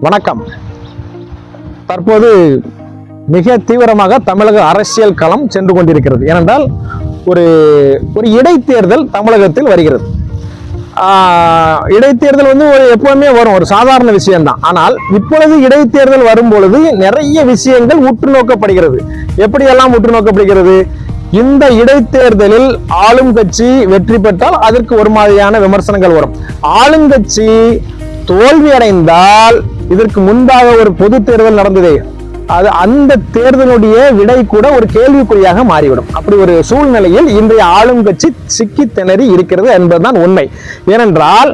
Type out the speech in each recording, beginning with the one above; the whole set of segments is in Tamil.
வணக்கம். தற்போது மிக தீவிரமாக தமிழக அரசியல் களம் சென்று கொண்டிருக்கிறது. ஏனென்றால் ஒரு ஒரு இடைத்தேர்தல் தமிழகத்தில் வருகிறது. ஆஹ், இடைத்தேர்தல் வந்து ஒரு எப்பவுமே வரும். ஒரு சாதாரண விஷயம்தான். ஆனால் இப்பொழுது இடைத்தேர்தல் வரும் பொழுது நிறைய விஷயங்கள் உற்று நோக்கப்படுகிறது. எப்படியெல்லாம் உற்று நோக்கப்படுகிறது? இந்த இடைத்தேர்தலில் ஆளும் கட்சி வெற்றி பெற்றால் அதற்கு ஒரு மாதிரியான விமர்சனங்கள் வரும். ஆளுங்கட்சி தோல்வி அடைந்தால் இதற்கு முன்பாக ஒரு பொது தேர்தல் நடந்ததே. அது அந்த தேர்தலுடைய விடை கூட ஒரு கேள்விக்குறியாக மாறிவிடும். அப்படி ஒரு சூழ்நிலையில் இன்றைய ஆளும் கட்சி சிக்கி திணறி இருக்கிறது என்பதுதான் உண்மை. ஏனென்றால்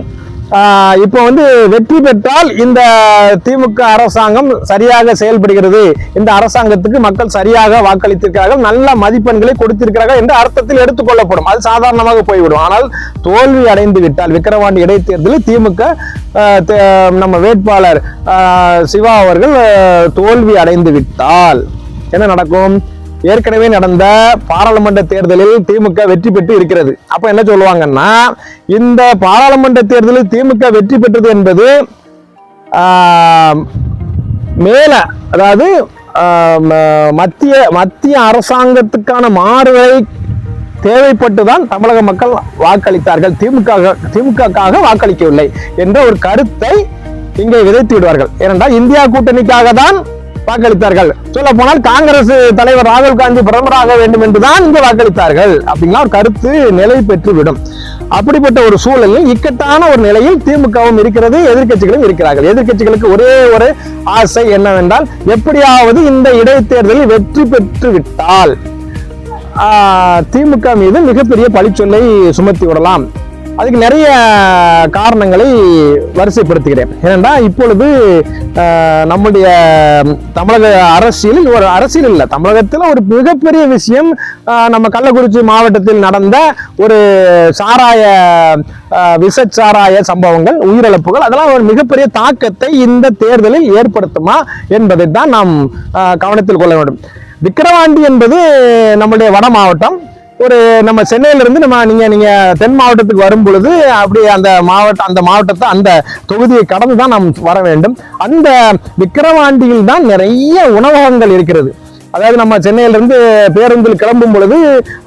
இப்போ வந்து வெற்றி பெற்றால் இந்த திமுக அரசாங்கம் சரியாக செயல்படுகிறது. இந்த அரசாங்கத்துக்கு மக்கள் சரியாக வாக்களித்திருக்கிறார்கள். நல்ல மதிப்பெண்களை கொடுத்திருக்கிறார்கள் என்ற அர்த்தத்தில் எடுத்துக்கொள்ளப்படும் அது சாதாரணமாக போய்விடும். ஆனால் தோல்வி அடைந்து விட்டால் விக்கிரவாண்டி இடைத்தேர்தலில் திமுக நம்ம வேட்பாளர் சிவா அவர்கள் தோல்வி அடைந்து விட்டால் என்ன நடக்கும்? ஏற்கனவே நடந்த பாராளுமன்ற தேர்தலில் திமுக வெற்றி பெற்று இருக்கிறது. அப்ப என்ன சொல்லுவாங்கன்னா இந்த பாராளுமன்ற தேர்தலில் திமுக வெற்றி பெற்றது என்பது மேல அதாவது மத்திய மத்திய அரசாங்கத்துக்கான மாறுதலை தேவைப்பட்டுதான் தமிழக மக்கள் வாக்களித்தார்கள். திமுக திமுகக்காக வாக்களிக்கவில்லை என்ற ஒரு கருத்தை இங்கே விதைத்து விடுவார்கள். ஏனென்றால் இந்தியா கூட்டணிக்காக தான் வாக்களித்தார்கள். சொல்ல போனால் காங்கிரஸ் தலைவர் ராகுல் காந்தி பிரதமராக வேண்டும் என்றுதான் இங்கே வாக்களித்தார்கள். அப்படின்னா ஒரு கருத்து நிலை பெற்றுவிடும். அப்படிப்பட்ட ஒரு சூழலில் இக்கட்டான ஒரு நிலையில் திமுகவும் இருக்கிறது எதிர்க்கட்சிகளும் இருக்கிறார்கள். எதிர்க்கட்சிகளுக்கு ஒரே ஒரு ஆசை என்னவென்றால் எப்படியாவது இந்த இடைத்தேர்தலில் வெற்றி பெற்று விட்டால் திமுக மீது மிகப்பெரிய பழிச்சொல்லை சுமத்தி விடலாம். அதுக்கு நிறைய காரணங்களை வரிசைப்படுத்துகிறேன். ஏனென்றா இப்பொழுது நம்முடைய தமிழக அரசியலில் ஒரு அரசியல் இல்லை. தமிழகத்தில் ஒரு மிகப்பெரிய விஷயம் நம்ம கள்ளக்குறிச்சி மாவட்டத்தில் நடந்த ஒரு சாராய விசச்சாராய சம்பவங்கள் உயிரிழப்புகள் அதெல்லாம் ஒரு மிகப்பெரிய தாக்கத்தை இந்த தேர்தலில் ஏற்படுத்துமா என்பதை தான் நாம் கவனத்தில் கொள்ள வேண்டும். விக்கிரவாண்டி என்பது நம்முடைய வட மாவட்டம். ஒரு நம்ம சென்னையிலேருந்து நம்ம நீங்கள் நீங்கள் தென் மாவட்டத்துக்கு வரும் பொழுது அப்படி அந்த மாவட்டம் அந்த மாவட்டத்தை அந்த தொகுதியை கடந்து தான் நாம் வர வேண்டும். அந்த விக்கிரவாண்டியில் தான் நிறைய உணவகங்கள் இருக்கிறது. அதாவது நம்ம சென்னையிலிருந்து பேருந்தில் கிளம்பும் பொழுது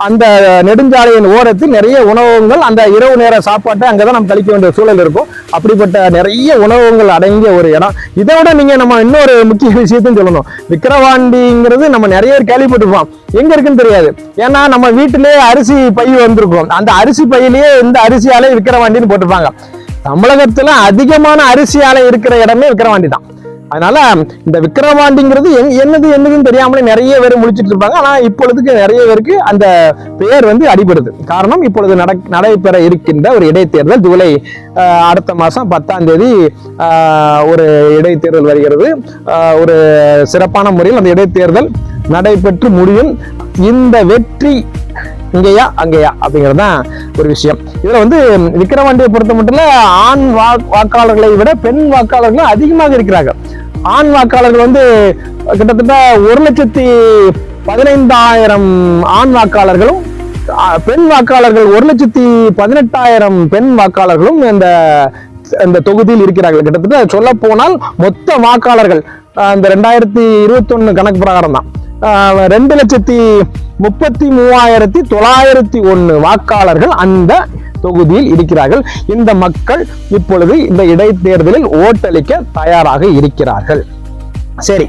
அந்த நெடுஞ்சாலையின் ஓரத்தில் நிறைய உணவகங்கள் அந்த இரவு நேர சாப்பாட்டை அங்கதான் நம்ம கழிக்க வேண்டிய சூழல் இருக்கும். அப்படிப்பட்ட நிறைய உணவகங்கள் அடங்கிய ஒரு இடம். இதை விட நீங்கள் நம்ம இன்னொரு முக்கிய விஷயத்தையும் சொல்லணும். விக்கிரவாண்டிங்கிறது நம்ம நிறைய பேர் கேள்விப்பட்டிருப்போம். எங்க இருக்குன்னு தெரியாது. ஏன்னா நம்ம வீட்டிலேயே அரிசி பை வந்திருக்கும். அந்த அரிசி பையிலேயே இந்த அரிசியாலே விற்கிற வண்டின்னு போட்டிருப்பாங்க. தமிழகத்துல அதிகமான அரிசியால இருக்கிற இடமே விக்கிரவாண்டி தான் அதனால இந்த விக்கிரவாண்டிங்கிறது எங்க- என்னது என்னதுன்னு தெரியாமலே நிறைய பேர் முடிச்சுட்டு இருப்பாங்க. ஆனா இப்பொழுதுக்கு நிறைய பேருக்கு அந்த பெயர் வந்து அடிபடுது. காரணம் இப்பொழுது நட- நடைபெற இருக்கின்ற ஒரு இடைத்தேர்தல் ஜூலை அடுத்த மாசம் பத்தாம் தேதி ஒரு இடைத்தேர்தல் வருகிறது. ஒரு சிறப்பான முறையில் அந்த இடைத்தேர்தல் நடைபெற்று முடியும். இந்த வெற்றி இங்கேயா அங்கேயா அப்படிங்கிறது தான் ஒரு விஷயம். இதில் வந்து விக்கிரவாண்டியை பொறுத்த மட்டும் ஆண் வா- வாக்காளர்களை விட பெண் வாக்காளர்கள் அதிகமாக இருக்கிறார்கள். ஆண் வாக்காளர்கள் வந்து கிட்டத்தட்ட ஒரு லட்சத்தி பதினைந்தாயிரம் ஆண் வாக்காளர்களும் பெண் வாக்காளர்கள் ஒரு லட்சத்தி பதினெட்டாயிரம் பெண் வாக்காளர்களும் இந்த இந்த தொகுதியில் இருக்கிறார்கள். கிட்டத்தட்ட சொல்ல போனால் மொத்த வாக்காளர்கள் இந்த ரெண்டாயிரத்தி இருபத்தொன்னு கணக்கு பிரகாரம் தான் ரெண்டு லட்சத்தி முப்பத்தி மூவாயிரத்தி தொள்ளாயிரத்தி ஒன்று வாக்காளர்கள் அந்த தொகுதியில் இருக்கிறார்கள். இந்த மக்கள் இப்பொழுது இந்த இடைத்தேர்தலில் ஓட்டளிக்க தயாராக இருக்கிறார்கள். சரி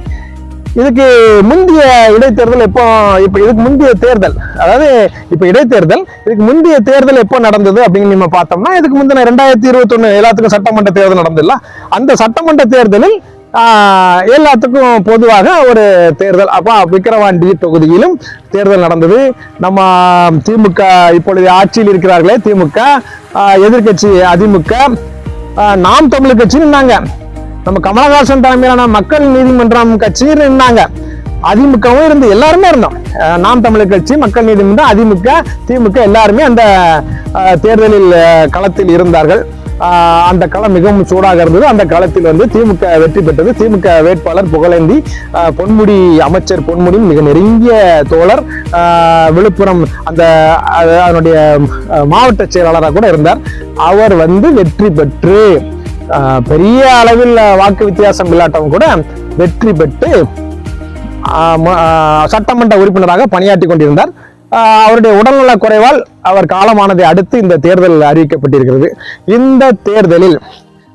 இதுக்கு முந்தைய இடைத்தேர்தல் எப்போ இப்போ இதுக்கு முந்தைய தேர்தல் அதாவது இப்போ இடைத்தேர்தல் இதுக்கு முந்தைய தேர்தல் எப்போ நடந்தது அப்படின்னு நம்ம பார்த்தோம்னா இதுக்கு முந்தின ரெண்டாயிரத்தி இருபத்தொன்னு எல்லாத்துக்கும் சட்டமன்ற தேர்தல் நடந்ததில்ல. அந்த சட்டமன்ற தேர்தலில் எல்லாத்துக்கும் பொதுவாக ஒரு தேர்தல் அப்போ விக்கிரவாண்டி தொகுதியிலும் தேர்தல் நடந்தது. நம்ம திமுக இப்பொழுது ஆட்சியில் இருக்கிறார்களே திமுக எதிர்கட்சி எதிர்க்கட்சி அதிமுக நாம் தமிழ் கட்சி நின்னாங்க. நம்ம கமலஹாசன் தலைமையிலான மக்கள் நீதிமன்றம் கட்சி நின்னாங்க. அதிமுகவும் இருந்து எல்லாருமே இருந்தோம். நாம் தமிழர் கட்சி மக்கள் நீதிமன்றம் அதிமுக திமுக எல்லாருமே அந்த தேர்தலில் களத்தில் இருந்தார்கள். அந்த களம் மிகவும் சூடாக இருந்தது. அந்த களத்தில் வந்து திமுக வெற்றி பெற்றது. திமுக வேட்பாளர் புகழேந்தி பொன்முடி அமைச்சர் பொன்முடி மிக நெருங்கிய தோழர். விழுப்புரம் அந்த அதனுடைய மாவட்ட செயலாளராக கூட இருந்தார். அவர் வந்து வெற்றி பெற்று பெரிய அளவில் வாக்கு வித்தியாசம் இல்லாட்டவும் கூட வெற்றி பெற்று சட்டமன்ற உறுப்பினராக பணியாற்றி கொண்டிருந்தார். அவருடைய உடல்நல குறைவால் அவர் காலமானதை அடுத்து இந்த தேர்தல் அறிவிக்கப்பட்டிருக்கிறது. இந்த தேர்தலில்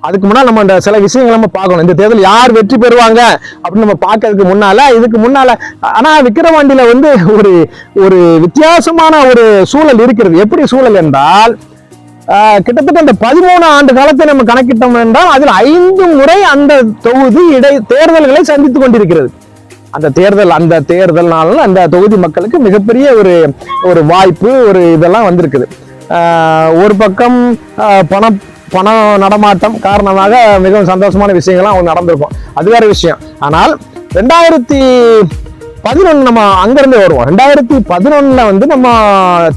அதுக்கு முன்னால் நம்ம இந்த சில விஷயங்களை நம்ம பார்க்கணும். இந்த தேர்தல் யார் வெற்றி பெறுவாங்க அப்படின்னு நம்ம பார்க்கறதுக்கு முன்னால இதுக்கு முன்னால ஆனா விக்கிரவாண்டியில வந்து ஒரு ஒரு வித்தியாசமான ஒரு சூழல் இருக்கிறது. எப்படி சூழல் என்றால் கிட்டத்தட்ட இந்த பதிமூணு ஆண்டு காலத்தை நம்ம கணக்கிட்டோம் என்றால் அதில் ஐந்து முறை அந்த தொகுதி இடை தேர்தல்களை சந்தித்துக் கொண்டிருக்கிறது. அந்த தேர்தல் அந்த தேர்தல்னால அந்த தொகுதி மக்களுக்கு மிகப்பெரிய ஒரு ஒரு வாய்ப்பு ஒரு இதெல்லாம் வந்திருக்குது. ஒரு பக்கம் பணம் பணம் பண நடமாட்டம் காரணமாக மிகவும் சந்தோஷமான விஷயங்கள்லாம் அவங்க நடந்திருக்கும். அது வேற விஷயம். ஆனால் ரெண்டாயிரத்தி பதினொன்று நம்ம அங்கேருந்து வருவோம். ரெண்டாயிரத்தி பதினொன்றில் வந்து நம்ம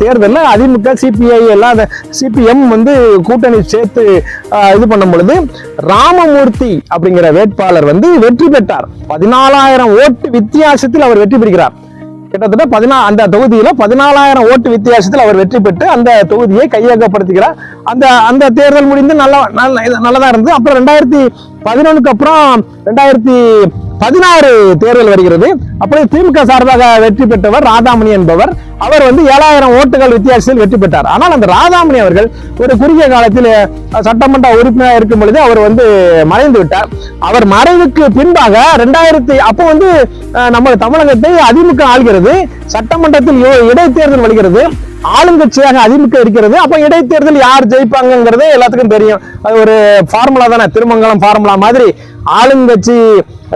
தேர்தலில் அதிமுக சிபிஐ எல்லாம் சிபிஎம் வந்து கூட்டணி சேர்த்து இது பண்ணும் பொழுது ராமமூர்த்தி அப்படிங்கிற வேட்பாளர் வந்து வெற்றி பெற்றார். பதினாலாயிரம் ஓட்டு வித்தியாசத்தில் அவர் வெற்றி பெறுகிறார். கிட்டத்தட்ட பதினா அந்த தொகுதியில் பதினாலாயிரம் ஓட்டு வித்தியாசத்தில் அவர் வெற்றி பெற்று அந்த தொகுதியை கையகப்படுத்துகிறார். அந்த அந்த தேர்தல் முடிந்து நல்ல நல்லதா இருந்தது. அப்புறம் ரெண்டாயிரத்தி பதினொன்னுக்கு அப்புறம் ரெண்டாயிரத்தி பதினாறு தேர்தல் வருகிறது. அப்படி திமுக சார்பாக வெற்றி பெற்றவர் ராதாமணி என்பவர். அவர் வந்து ஏழாயிரம் ஓட்டுகள் வித்தியாசத்தில் வெற்றி பெற்றார். ஆனால் அந்த ராதாமணி அவர்கள் ஒரு குறுகிய காலத்தில் சட்டமன்ற உறுப்பினர் இருக்கும் பொழுது அவர் வந்து மறைந்து விட்டார். அவர் மறைவுக்கு பின்பாக ரெண்டாயிரத்தி அப்போ வந்து நம்ம தமிழகத்தை அதிமுக ஆள்கிறது. சட்டமன்றத்தில் இடைத்தேர்தல் வருகிறது. ஆளுங்கட்சியாக அதிமுக இருக்கிறது. அப்ப இடைத்தேர்தல் யார் ஜெயிப்பாங்கிறது எல்லாத்துக்கும் தெரியும். அது ஒரு ஃபார்முலா தானே திருமங்கலம் ஃபார்முலா மாதிரி ஆளுங்கட்சி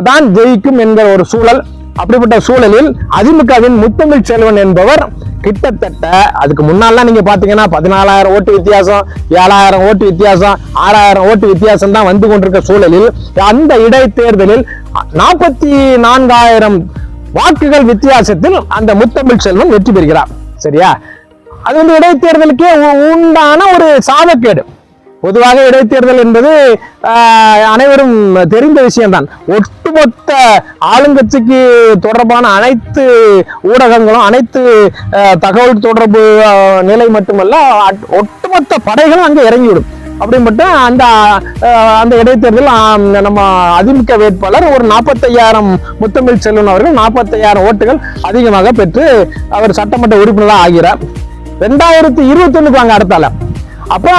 தான் ஜெயிக்கும் என்கிற ஒரு சூழல். அப்படிப்பட்ட சூழலில் அதிமுகவின் முத்தமிழ் செல்வன் என்பவர் கிட்டத்தட்ட அதுக்கு முன்னாலாம் நீங்க பாத்தீங்கன்னா பதினாலாயிரம் ஓட்டு வித்தியாசம் ஏழாயிரம் ஓட்டு வித்தியாசம் ஆறாயிரம் ஓட்டு வித்தியாசம் தான் வந்து கொண்டிருக்க சூழலில் அந்த இடைத்தேர்தலில் நாற்பத்தி நான்காயிரம் வாக்குகள் வித்தியாசத்தில் அந்த முத்தமிழ் செல்வன் வெற்றி பெறுகிறார். சரியா? அது வந்து இடைத்தேர்தலுக்கே உண்டான ஒரு சாதக்கேடு. பொதுவாக இடைத்தேர்தல் என்பது அனைவரும் தெரிந்த விஷயம்தான். ஒட்டுமொத்த ஆளுங்கட்சிக்கு தொடர்பான அனைத்து ஊடகங்களும் அனைத்து தகவல் தொடர்பு நிலை மட்டுமல்ல ஒட்டுமொத்த படைகளும் அங்கே இறங்கிவிடும். அப்படிப்பட்ட அந்த அந்த இடைத்தேர்தல் நம்ம அதிமுக வேட்பாளர் ஒரு நாற்பத்தையாயிரம் முத்தமிழ் செல்வன் அவர்கள் நாற்பத்தையாயிரம் ஓட்டுகள் அதிகமாக பெற்று அவர் சட்டமன்ற உறுப்பினராக ஆகிறார். ரெண்டாயிரத்தி இருபத்தி வாங்க அடுத்தால. அப்போ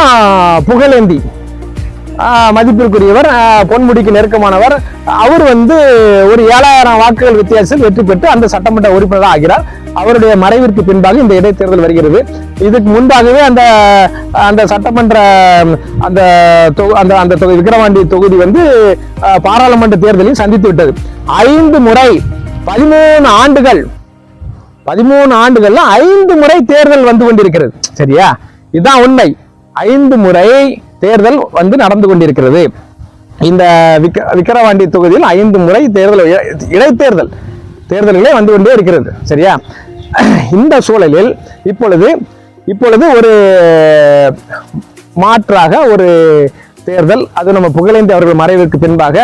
புகழேந்தி. மதிப்பிற்குரியவர் பொன்முடிக்கு நெருக்கமானவர். அவர் வந்து ஒரு ஏழாயிரம் வாக்குகள் வித்தியாசத்தில் வெற்றி பெற்று அந்த சட்டமன்ற உறுப்பினராக ஆகிறார். அவருடைய மறைவிற்கு பின்பாக இந்த இடைத்தேர்தல் வருகிறது. இதுக்கு முன்பாகவே அந்த அந்த சட்டமன்ற அந்த தொகு- அந்த அந்த தொகுதி விக்கிரவாண்டி தொகுதி வந்து பாராளுமன்ற தேர்தலில் சந்தித்து விட்டது. ஐந்து முறை பதிமூணு ஆண்டுகள் பதிமூணு ஆண்டுகள்ல ஐந்து முறை தேர்தல் வந்து கொண்டிருக்கிறது. சரியா? இதுதான் உண்மை. ஐந்து முறை தேர்தல் வந்து நடந்து கொண்டிருக்கிறது. இந்த விக்க விக்கிரவாண்டி தொகுதியில் ஐந்து முறை தேர்தல் இ- இடைத்தேர்தல் தேர்தல்களே வந்து கொண்டே இருக்கிறது. சரியா? இந்த சூழலில் இப்பொழுது இப்பொழுது ஒரு மாற்றாக ஒரு தேர்தல். அது நம்ம புகழேந்தி அவர்கள் மறைவிற்கு பின்பாக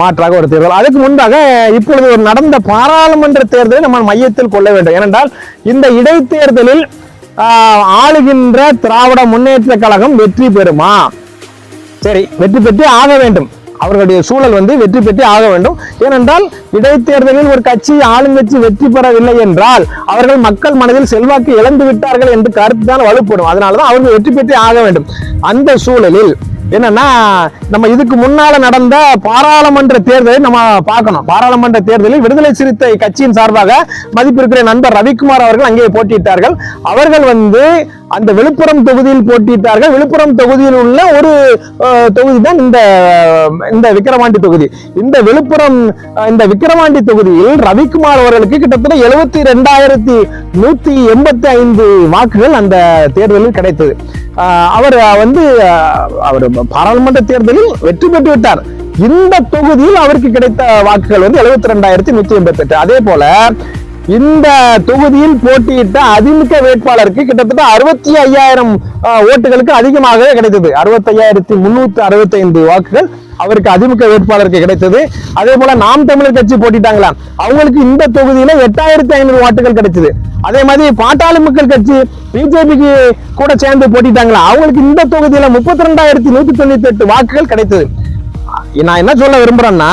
மாற்றாக ஒரு தேர்தல். அதுக்கு முன்பாக இப்பொழுது ஒரு நடந்த பாராளுமன்ற தேர்தலை நம்ம மையத்தில் கொள்ள வேண்டும். ஏனென்றால் இந்த இடைத்தேர்தலில் ஆளுகின்ற திராவிட முன்னேற்ற கழகம் வெற்றி பெறுமா? சரி வெற்றி பெற்று ஆக வேண்டும். அவர்களுடைய சூழல் வந்து வெற்றி பெற்றே ஆக வேண்டும். ஏனென்றால் இடைத்தேர்தலில் ஒரு கட்சி ஆளுங்கட்சி வெற்றி பெறவில்லை என்றால் அவர்கள் மக்கள் மனதில் செல்வாக்கு இழந்து விட்டார்கள் என்று கருத்து தான் வலுப்படும். அதனாலதான் அவர்கள் வெற்றி பெற்றே ஆக வேண்டும். அந்த சூழலில் என்னன்னா நம்ம இதுக்கு முன்னால நடந்த பாராளுமன்ற தேர்தலை நம்ம பார்க்கணும். பாராளுமன்ற தேர்தலில் விடுதலை சிறுத்தை கட்சியின் சார்பாக மதிப்பிருக்கிற நண்பர் ரவிக்குமார் அவர்கள் அங்கே போட்டியிட்டார்கள். அவர்கள் வந்து அந்த விழுப்புரம் தொகுதியில் போட்டியிட்டார்கள். விழுப்புரம் தொகுதியில் உள்ள ஒரு தொகுதி தான் இந்த இந்த விக்கிரவாண்டி தொகுதி. இந்த விழுப்புரம் இந்த விக்கிரவாண்டி தொகுதியில் ரவிக்குமார் அவர்களுக்கு கிட்டத்தட்ட எழுபத்தி ரெண்டாயிரத்தி நூத்தி எண்பத்தி ஐந்து வாக்குகள் அந்த தேர்தலில் கிடைத்தது. அவர் வந்து அவர் பாராளுமன்ற தேர்தலில் வெற்றி பெற்று விட்டார் இந்த தொகுதியில் அவருக்கு கிடைத்த வாக்குகள் வந்து எழுபத்தி ரெண்டாயிரத்தி நூத்தி எண்பத்தி எட்டு. அதே போல இந்த தொகுதியில் போட்டியிட்ட அதிமுக வேட்பாளருக்கு கிட்டத்தட்ட அறுபத்தி ஐயாயிரம் ஓட்டுகளுக்கு அதிகமாகவே கிடைத்தது. அறுபத்தி ஐயாயிரத்தி முன்னூத்தி அறுபத்தி ஐந்து வாக்குகள் அவருக்கு அதிமுக வேட்பாளருக்கு கிடைத்தது. அதே போல நாம் தமிழர் கட்சி போட்டிட்டாங்களா அவங்களுக்கு இந்த தொகுதியில எட்டாயிரத்தி ஐநூறு வாட்டுகள் கிடைச்சது. அதே மாதிரி பாட்டாளி மக்கள் கட்சி பிஜேபிக்கு கூட சேர்ந்து போட்டிட்டாங்களா அவங்களுக்கு இந்த தொகுதியில முப்பத்தி ரெண்டாயிரத்தி நூத்தி தொண்ணூத்தி எட்டு வாக்குகள் கிடைத்தது. நான் என்ன சொல்ல விரும்புறேன்னா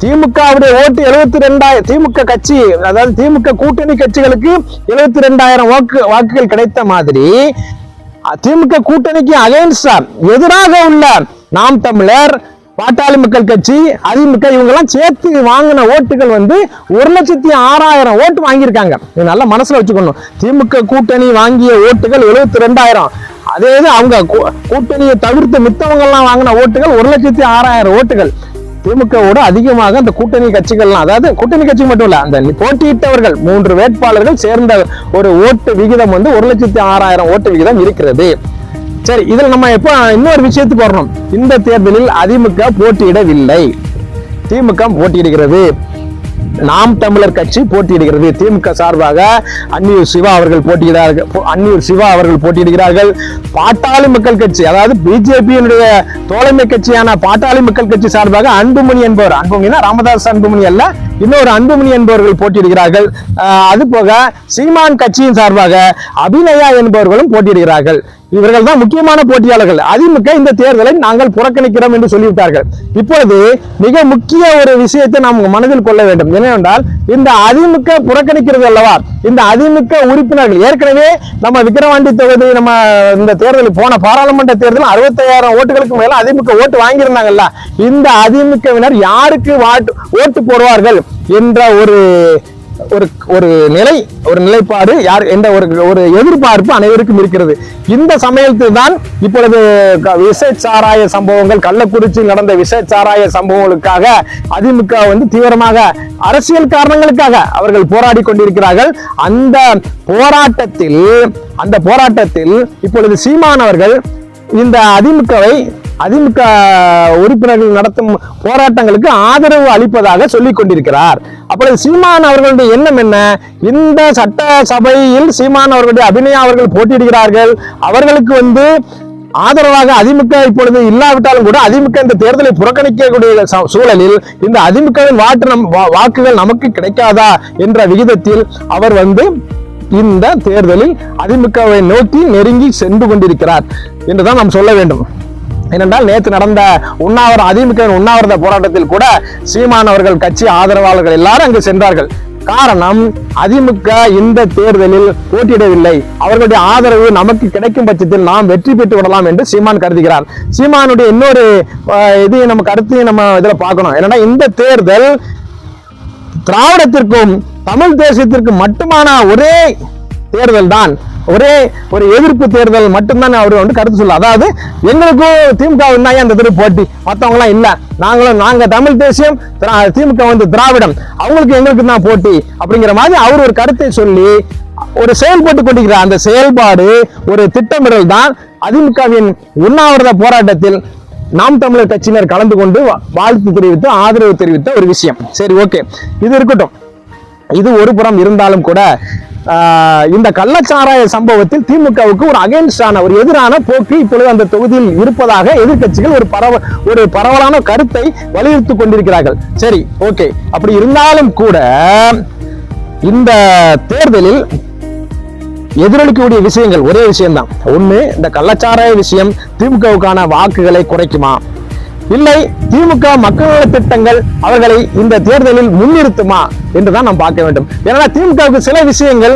திமுகவுடைய ஓட்டு எழுபத்தி ரெண்டாயிரம் திமுக கட்சி அதாவது திமுக கூட்டணி கட்சிகளுக்கு எழுபத்தி ரெண்டாயிரம் வாக்கு வாக்குகள் கிடைத்த மாதிரி திமுக கூட்டணிக்கு அகைன்ஸ்டா எதிராக உள்ள நாம் தமிழர் பாட்டாளி மக்கள் கட்சி அதிமுக இவங்கெல்லாம் சேர்த்து வாங்கின ஓட்டுகள் வந்து ஒரு லட்சத்தி ஆறாயிரம் ஓட்டு வாங்கியிருக்காங்க. இது நல்லா மனசுல வச்சுக்கணும். திமுக கூட்டணி வாங்கிய ஓட்டுகள் எழுபத்தி ரெண்டாயிரம் அதே இது அவங்க கூ- கூட்டணியை தவிர்த்து மித்தவங்கெல்லாம் வாங்கின ஓட்டுகள் ஒரு லட்சத்தி ஆறாயிரம் ஓட்டுகள். திமுகவோட அதிகமாக அந்த கூட்டணி கட்சிகள்லாம் அதாவது கூட்டணி கட்சி மட்டும் இல்ல அந்த போட்டியிட்டவர்கள் மூன்று வேட்பாளர்கள் சேர்ந்த ஒரு ஓட்டு விகிதம் வந்து ஒரு லட்சத்தி ஆறாயிரம் ஓட்டு விகிதம் இருக்கிறது. சரி இதில் நம்ம எப்போ இன்னொரு விஷயத்துக்கு வரணும் இந்த தேர்தலில் அதிமுக போட்டியிடவில்லை. திமுக போட்டியிடுகிறது. நாம் தமிழர் கட்சி போட்டியிடுகிறது. திமுக சார்பாக அன்னியூர் சிவா அவர்கள் போட்டியிடார்கள் போ- அன்னியூர் சிவா அவர்கள் போட்டியிடுகிறார்கள். பாட்டாளி மக்கள் கட்சி அதாவது பிஜேபியினுடைய தோழமை கட்சியான பாட்டாளி மக்கள் கட்சி சார்பாக அன்புமணி என்பவர் அன்புமணினா ராமதாஸ் அன்புமணி அல்ல இன்னொரு அன்புமணி என்பவர்கள் போட்டியிடுகிறார்கள். அது போக சீமான் கட்சியின் சார்பாக அபிநயா என்பவர்களும் போட்டியிடுகிறார்கள். இவர்கள் தான் முக்கியமான போட்டியாளர்கள். அதிமுக இந்த தேர்தலை நாங்கள் புறக்கணிக்கிறோம் என்று சொல்லிவிட்டார்கள். இப்பொழுது மிக முக்கிய ஒரு விஷயத்தை நாம் மனதில் கொள்ள வேண்டும். என்னவென்றால் இந்த அதிமுக புறக்கணிக்கிறது அல்லவா? இந்த அதிமுக உறுப்பினர்கள். ஏற்கனவே நம்ம விக்கிரவாண்டி தொகுதி நம்ம இந்த தேர்தலில் போன பாராளுமன்ற தேர்தலில் அறுபத்தாயிரம் ஓட்டுகளுக்கு மேல அதிமுக ஓட்டு வாங்கியிருந்தாங்கல்ல? இந்த அதிமுகவினர் யாருக்கு வாட்டு ஓட்டு போடுவார்கள்? என்ற ஒரு ஒரு ஒரு நிலை ஒரு நிலைப்பாடு யார் எந்த ஒரு ஒரு எதிர்பார்ப்பு அனைவருக்கும் இருக்கிறது. இந்த சமயத்தில் தான் இப்பொழுது க- சாராய சம்பவங்கள் கள்ளக்குறிச்சியில் நடந்த விஷ சாராய சம்பவங்களுக்காக அதிமுக வந்து தீவிரமாக அரசியல் காரணங்களுக்காக அவர்கள் போராடி கொண்டிருக்கிறார்கள். அந்த போராட்டத்தில் அந்த போராட்டத்தில் இப்பொழுது சீமானவர்கள் இந்த அதிமுகவை அதிமுக உறுப்பினர்கள் நடத்தும் போராட்டங்களுக்கு ஆதரவு அளிப்பதாக சொல்லிக் கொண்டிருக்கிறார். அப்பொழுது சீமான் அவர்களுடைய எண்ணம் என்ன? இந்த சட்ட சபையில் சீமான் அவர்களுடைய அபிநயா அவர்கள் போட்டியிடுகிறார்கள். அவர்களுக்கு வந்து ஆதரவாக அதிமுக இப்பொழுது இல்லாவிட்டாலும் கூட அதிமுக இந்த தேர்தலை புறக்கணிக்கக்கூடிய ச- சூழலில் இந்த அதிமுகவின் வாட்டு நம் வா- வாக்குகள் நமக்கு கிடைக்காதா என்ற விகிதத்தில் அவர் வந்து இந்த தேர்தலில் அதிமுகவை நோக்கி நெருங்கி சென்று கொண்டிருக்கிறார். என்றுதான் நாம் சொல்ல வேண்டும். ஏனென்றால் நேற்று நடந்த உண்ணாவிரம் அதிமுக உண்ணாவிரத போராட்டத்தில் கூட சீமான் அவர்கள் கட்சி ஆதரவாளர்கள் எல்லாரும் அங்கு சென்றார்கள். காரணம் அதிமுக இந்த தேர்தலில் போட்டியிடவில்லை. அவர்களுடைய ஆதரவு நமக்கு கிடைக்கும் பட்சத்தில் நாம் வெற்றி பெற்று விடலாம் என்று சீமான் கருதுகிறார். சீமானுடைய இன்னொரு இதையும் நம்ம கருத்தையும் நம்ம இதில் பார்க்கணும். ஏன்னா இந்த தேர்தல் திராவிடத்திற்கும் தமிழ் தேசியத்திற்கும் மட்டுமான ஒரே தேர்தல் தான் ஒரே ஒரு எதிர்ப்பு தேர்தல் மட்டும்தான் அவர் வந்து கருத்து சொல்ல. அதாவது எங்களுக்கும் திமுக இருந்தாங்க அந்த திரு போட்டி. மற்றவங்களாம் இல்லை. நாங்களும் நாங்க தமிழ் தேசியம் திரா- திமுக வந்து திராவிடம். அவங்களுக்கு எங்களுக்கு தான் போட்டி. அப்படிங்கிற மாதிரி அவர் ஒரு கருத்தை சொல்லி ஒரு செயல்பட்டு கொண்டிருக்கிறார் அந்த செயல்பாடு ஒரு திட்டமிடல் தான் அதிமுகவின் உண்ணாவிரத போராட்டத்தில் நாம் தமிழர் கட்சியினர் கலந்து கொண்டு வா- வாழ்த்து தெரிவித்து ஆதரவு தெரிவித்த ஒரு விஷயம். சரி ஓகே இது இருக்கட்டும். இது ஒரு புறம் இருந்தாலும் கூட இந்த கள்ளச்சாராய சம்பவத்தில் திமுகவுக்கு ஒரு அகைன்ஸ்டான ஒரு எதிரான போக்கு இப்பொழுது அந்த தொகுதியில் இருப்பதாக எதிர்க்கட்சிகள் ஒரு பரவ ஒரு பரவலான கருத்தை வலியுறுத்தி கொண்டிருக்கிறார்கள். சரி ஓகே. அப்படி இருந்தாலும் கூட இந்த தேர்தலில் எதிரொலிக்கக்கூடிய விஷயங்கள் ஒரே விஷயம்தான். ஒன்று இந்த கள்ளச்சாராய விஷயம் திமுகவுக்கான வாக்குகளை குறைக்குமா? இல்லை திமுக மக்கள் நல திட்டங்கள் அவர்களை இந்த தேர்தலில் முன்னிறுத்துமா என்றுதான் நாம் பார்க்க வேண்டும். ஏன்னா திமுகவுக்கு சில விஷயங்கள்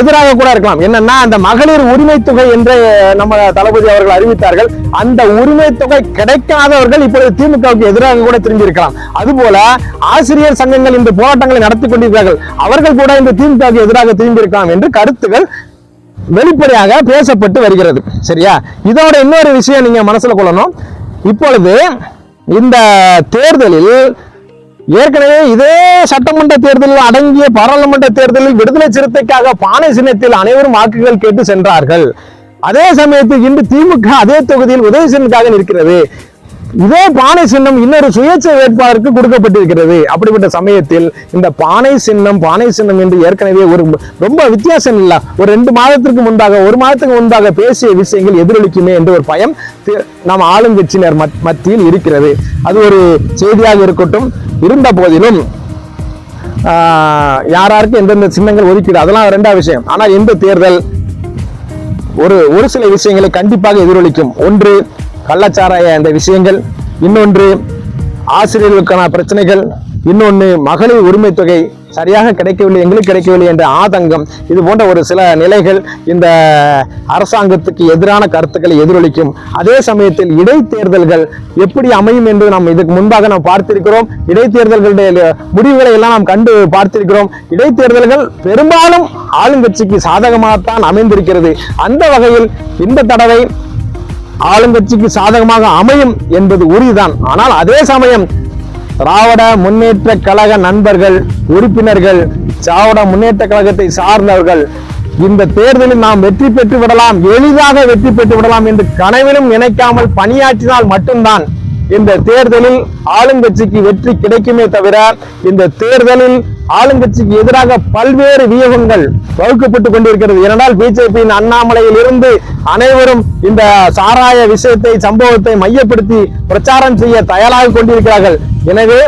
எதிராக கூட இருக்கலாம். என்னன்னா அந்த மகளிர் உரிமை தொகை என்று நம்ம தளபதி அவர்கள் அறிவித்தார்கள். அந்த உரிமை தொகை கிடைக்காதவர்கள் இப்பொழுது திமுகவுக்கு எதிராக கூட திரும்பியிருக்கலாம். அது அதுபோல ஆசிரியர் சங்கங்கள் இந்த போராட்டங்களை நடத்தி கொண்டிருக்கிறார்கள். அவர்கள் கூட இந்த திமுகவுக்கு எதிராக திரும்பியிருக்கலாம் என்று கருத்துகள் வெளிப்படையாக பேசப்பட்டு வருகிறது. சரியா? இதோட இன்னொரு விஷயம் நீங்க மனசுல கொள்ளணும். இப்பொழுது இந்த தேர்தலில் ஏற்கனவே இதே சட்டமன்ற தேர்தலில் அடங்கிய பாராளுமன்ற தேர்தலில் விடுதலை சிறுத்தைக்காக பானை சின்னத்தில் அனைவரும் வாக்குகள் கேட்டு சென்றார்கள். அதே சமயத்தில் இன்று திமுக அதே தொகுதியில் உதயசனுக்காக நிற்கிறது. இதே பானை சின்னம் இன்னொரு சுயேட்சை வேட்பாளருக்கு கொடுக்கப்பட்டிருக்கிறது. அப்படிப்பட்ட சமயத்தில் இந்த பானை சின்னம் பானை சின்னம் என்று ஏற்கனவே ஒரு ரொம்ப வித்தியாசம் இல்ல. ஒரு ரெண்டு மாதத்திற்கு முன்பாக ஒரு மாதத்துக்கு முன்பாக பேசிய விஷயங்கள் எதிரொலிக்குமே என்ற ஒரு பயம் நாம் நம் ஆளுங்கட்சியினர் மத்- மத்தியில் இருக்கிறது. அது ஒரு செய்தியாக இருக்கட்டும். இருந்த போதிலும் ஆஹ், யாராருக்கு எந்தெந்த சின்னங்கள் ஒதுக்கீடு அதெல்லாம் ரெண்டாவது விஷயம். ஆனால் இந்த தேர்தல் ஒரு ஒரு சில விஷயங்களை கண்டிப்பாக எதிரொலிக்கும். ஒன்று கள்ளச்சாராய அந்த விஷயங்கள் இன்னொன்று ஆசிரியர்களுக்கான பிரச்சனைகள் இன்னொன்று மகளிர் உரிமை தொகை சரியாக கிடைக்கவில்லை எங்களுக்கு கிடைக்கவில்லை என்ற ஆதங்கம் இது போன்ற ஒரு சில நிலைகள் இந்த அரசாங்கத்துக்கு எதிரான கருத்துக்களை எதிரொலிக்கும். அதே சமயத்தில் இடைத்தேர்தல்கள் எப்படி அமையும் என்று நாம் இதுக்கு முன்பாக நாம் பார்த்திருக்கிறோம். இடைத்தேர்தல்களுடைய முடிவுகளை எல்லாம் நாம் கண்டு பார்த்திருக்கிறோம். இடைத்தேர்தல்கள் பெரும்பாலும் ஆளுங்கட்சிக்கு சாதகமாகத்தான் அமைந்திருக்கிறது. அந்த வகையில் இந்த தடவை ஆளுங்கட்சிக்கு சாதகமாக அமையும் என்பது உறுதிதான். ஆனால் அதே சமயம் திராவிட முன்னேற்ற கழக நண்பர்கள் உறுப்பினர்கள் திராவிட முன்னேற்ற கழகத்தை சார்ந்தவர்கள் இந்த தேர்தலில் நாம் வெற்றி பெற்று விடலாம் எளிதாக வெற்றி பெற்று விடலாம் என்று கனவிலும் நினைக்காமல் பணியாற்றினால் மட்டும்தான் இந்த தேர்தலில் ஆளுங்கட்சிக்கு வெற்றி கிடைக்குமே தவிர இந்த தேர்தலில் ஆளுங்கட்சிக்கு எதிராக பல்வேறு வியூகங்கள் வகுக்கப்பட்டுக் கொண்டிருக்கிறது. ஏனென்றால் பிஜேபியின் அண்ணாமலையில் இருந்து அனைவரும் இந்த சாராய விஷயத்தை சம்பவத்தை மையப்படுத்தி பிரச்சாரம் செய்ய தயாராக கொண்டிருக்கிறார்கள். எனவே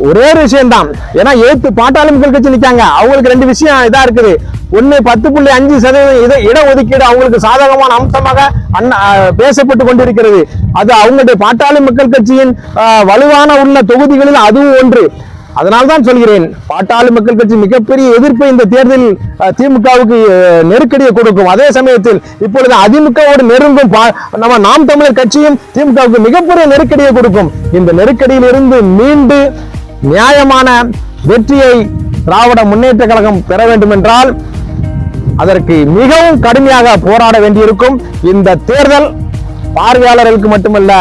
ஒரே ஒரு விஷயம்தான். ஏன்னா ஏத்து பாட்டாளி மக்கள் கட்சி நிற்காங்க அவங்களுக்கு ரெண்டு விஷயம் இதா இருக்குது. ஒன்னு பத்து புள்ளி அஞ்சு சதவீதம் இட இடஒதுக்கீடு அவங்களுக்கு சாதகமான அம்சமாக அண்ணா பேசப்பட்டு கொண்டிருக்கிறது. அது அவங்களுடைய பாட்டாளி மக்கள் கட்சியின் வலுவான உள்ள தொகுதிகளில் அதுவும் ஒன்று. அதனால்தான் சொல்கிறேன் பாட்டாளி மக்கள் கட்சி மிகப்பெரிய எதிர்ப்பை இந்த தேர்தலில் திமுகவுக்கு நெருக்கடியை கொடுக்கும். அதே சமயத்தில் இப்பொழுது அதிமுகவோடு நெருங்கும் பா- நம்ம நாம் தமிழர் கட்சியும் திமுகவுக்கு மிகப்பெரிய நெருக்கடியை கொடுக்கும். இந்த நெருக்கடியிலிருந்து மீண்டு நியாயமான வெற்றியை திராவிட முன்னேற்ற கழகம் பெற வேண்டும் என்றால் அதற்கு மிகவும் கடுமையாக போராட வேண்டியிருக்கும் இந்த தேர்தல் பார்வையாளர்களுக்கு மட்டுமல்ல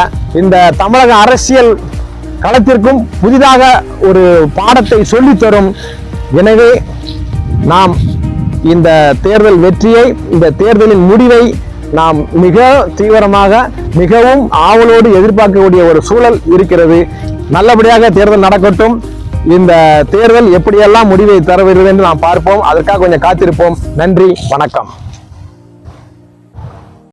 இந்த தமிழக அரசியல் களத்திற்கும் புதிதாக ஒரு பாடத்தை சொல்லித்தரும். எனவே நாம் இந்த தேர்தல் வெற்றியை இந்த தேர்தலின் முடிவை நாம் மிக தீவிரமாக மிகவும் ஆவலோடு எதிர்பார்க்கக்கூடிய ஒரு சூழல் இருக்கிறது. நல்லபடியாக தேர்தல் நடக்கட்டும். இந்த தேர்தல் எப்படியெல்லாம் முடிவை தர வருகிறது என்று நாம் பார்ப்போம். அதற்காக கொஞ்சம் காத்திருப்போம். நன்றி வணக்கம்.